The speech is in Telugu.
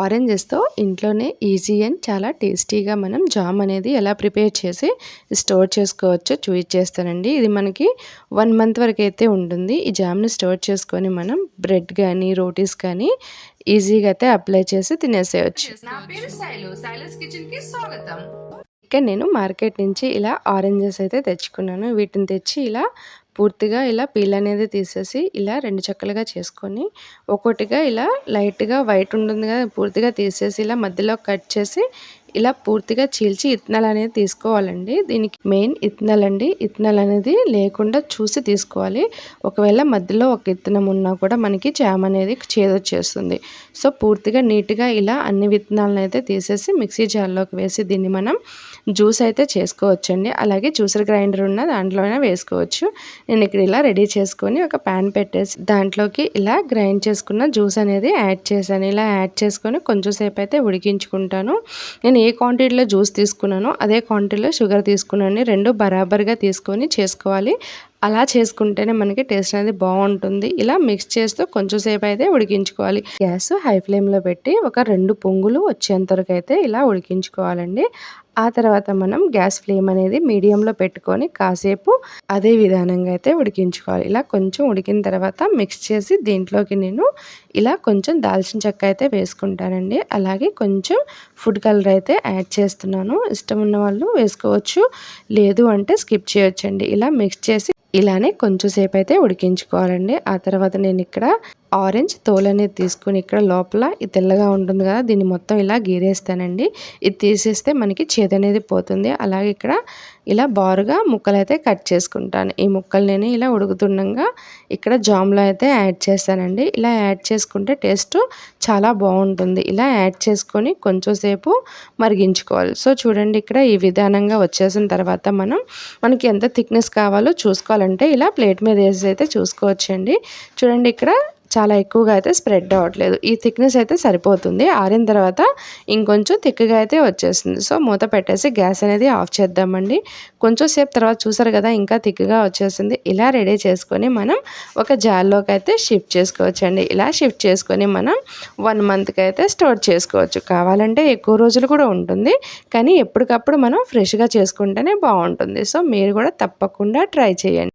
ఆరెంజెస్తో ఇంట్లోనే ఈజీ అండ్ చాలా టేస్టీగా మనం జామ్ అనేది ఎలా ప్రిపేర్ చేసి స్టోర్ చేసుకోవచ్చో చూపించేస్తానండి ఇది మనకి వన్ మంత్ వరకు అయితే ఉంటుంది. ఈ జామ్ని స్టోర్ చేసుకొని మనం బ్రెడ్ కానీ రోటీస్ కానీ ఈజీగా అయితే అప్లై చేసి తినేసేయచ్చు. నా పేరు శైలు శైలస్ కిచెన్కి స్వాగతం. ఇక్కడ నేను మార్కెట్ నుంచి ఇలా ఆరెంజెస్ అయితే తెచ్చుకున్నాను. వీటిని తెచ్చి ఇలా పూర్తిగా ఇలా పీల్ అనేది తీసేసి ఇలా రెండు చెక్కలుగా చేసుకొని ఒక్కొక్కటిగా ఇలా లైట్గా వైట్ ఉంటుంది కదా పూర్తిగా తీసేసి ఇలా మధ్యలో కట్ చేసి ఇలా పూర్తిగా చీల్చి ఇత్తనాలు అనేది తీసుకోవాలండి. దీనికి మెయిన్ ఇత్తనాలు అండి. ఇత్తనాలు అనేది లేకుండా చూసి తీసుకోవాలి. ఒకవేళ మధ్యలో ఒక ఇత్తనం ఉన్నా కూడా మనకి జామ్ అనేది చేదొచ్చేస్తుంది. సో పూర్తిగా నీట్గా ఇలా అన్ని విత్తనాలను అయితే తీసేసి మిక్సీ జార్లోకి వేసి దీన్ని మనం జ్యూస్ అయితే చేసుకోవచ్చండి. అలాగే జ్యూసర్ గ్రైండర్ ఉన్న దాంట్లోనే వేసుకోవచ్చు. నేను ఇక్కడ ఇలా రెడీ చేసుకొని ఒక ప్యాన్ పెట్టేసి దాంట్లోకి ఇలా గ్రైండ్ చేసుకున్న జ్యూస్ అనేది యాడ్ చేశాను. ఇలా యాడ్ చేసుకొని కొంచెం సేపు అయితే ఉడికించుకుంటాను. నేను ఏ క్వాంటిటీలో జ్యూస్ తీసుకున్నానో అదే క్వాంటిటీలో షుగర్ తీసుకున్నాను. రెండు బరాబర్గా తీసుకొని చేసుకోవాలి. అలా చేసుకుంటేనే మనకి టేస్ట్ అనేది బాగుంటుంది. ఇలా మిక్స్ చేస్తూ కొంచెం సేపు అయితే ఉడికించుకోవాలి. గ్యాస్ హై ఫ్లేమ్లో పెట్టి ఒక రెండు పొంగులు వచ్చేంత వరకు అయితే ఇలా ఉడికించుకోవాలండి. ఆ తర్వాత మనం గ్యాస్ ఫ్లేమ్ అనేది మీడియంలో పెట్టుకొని కాసేపు అదే విధానంగా అయితే ఉడికించుకోవాలి. ఇలా కొంచెం ఉడికిన తర్వాత మిక్స్ చేసి దీంట్లోకి నేను ఇలా కొంచెం దాల్చిన చెక్క అయితే వేసుకుంటానండి. అలాగే కొంచెం ఫుడ్ కలర్ అయితే యాడ్ చేస్తున్నాను. ఇష్టం ఉన్న వాళ్ళు వేసుకోవచ్చు లేదు అంటే స్కిప్ చేయొచ్చండి. ఇలా మిక్స్ చేసి ఇలానే కొంచెం సేపు అయితే ఉడికించుకోవాలండి. ఆ తర్వాత నేను ఇక్కడ ఆరెంజ్ తోలు అనేది తీసుకుని ఇక్కడ లోపల ఇది తెల్లగా ఉంటుంది కదా దీన్ని మొత్తం ఇలా గీరేస్తానండి. ఇది తీసేస్తే మనకి చేదనేది పోతుంది. అలాగే ఇక్కడ ఇలా బారుగా ముక్కలు అయితే కట్ చేసుకుంటాను. ఈ ముక్కలు నేను ఇలా ఉడుకుతుండగా ఇక్కడ జామ్లో అయితే యాడ్ చేస్తానండి. ఇలా యాడ్ చేసుకుంటే టేస్ట్ చాలా బాగుంటుంది. ఇలా యాడ్ చేసుకొని కొంచెం సేపు మరిగించుకోవాలి. సో చూడండి ఇక్కడ ఈ విధానంగా వచ్చేసిన తర్వాత మనం మనకి ఎంత థిక్నెస్ కావాలో చూసుకోవాలంటే ఇలా ప్లేట్ మీద వేసి అయితే చూసుకోవచ్చండి. చూడండి ఇక్కడ చాలా ఎక్కువగా అయితే స్ప్రెడ్ అవ్వట్లేదు. ఈ థిక్నెస్ అయితే సరిపోతుంది. ఆరిన తర్వాత ఇంకొంచెం థిక్గా అయితే వచ్చేస్తుంది. సో మూత పెట్టేసి గ్యాస్ అనేది ఆఫ్ చేద్దామండి. కొంచెం సేపు తర్వాత చూసారు కదా ఇంకా థిక్గా వచ్చేసింది ఇలా రెడీ చేసుకొని మనం ఒక జార్లోకి అయితే షిఫ్ట్ చేసుకోవచ్చండి. ఇలా షిఫ్ట్ చేసుకొని మనం వన్ మంత్కి అయితే స్టోర్ చేసుకోవచ్చు. కావాలంటే ఎక్కువ రోజులు కూడా ఉంటుంది. కానీ ఎప్పటికప్పుడు మనం ఫ్రెష్గా చేసుకుంటేనే బాగుంటుంది. సో మీరు కూడా తప్పకుండా ట్రై చేయండి.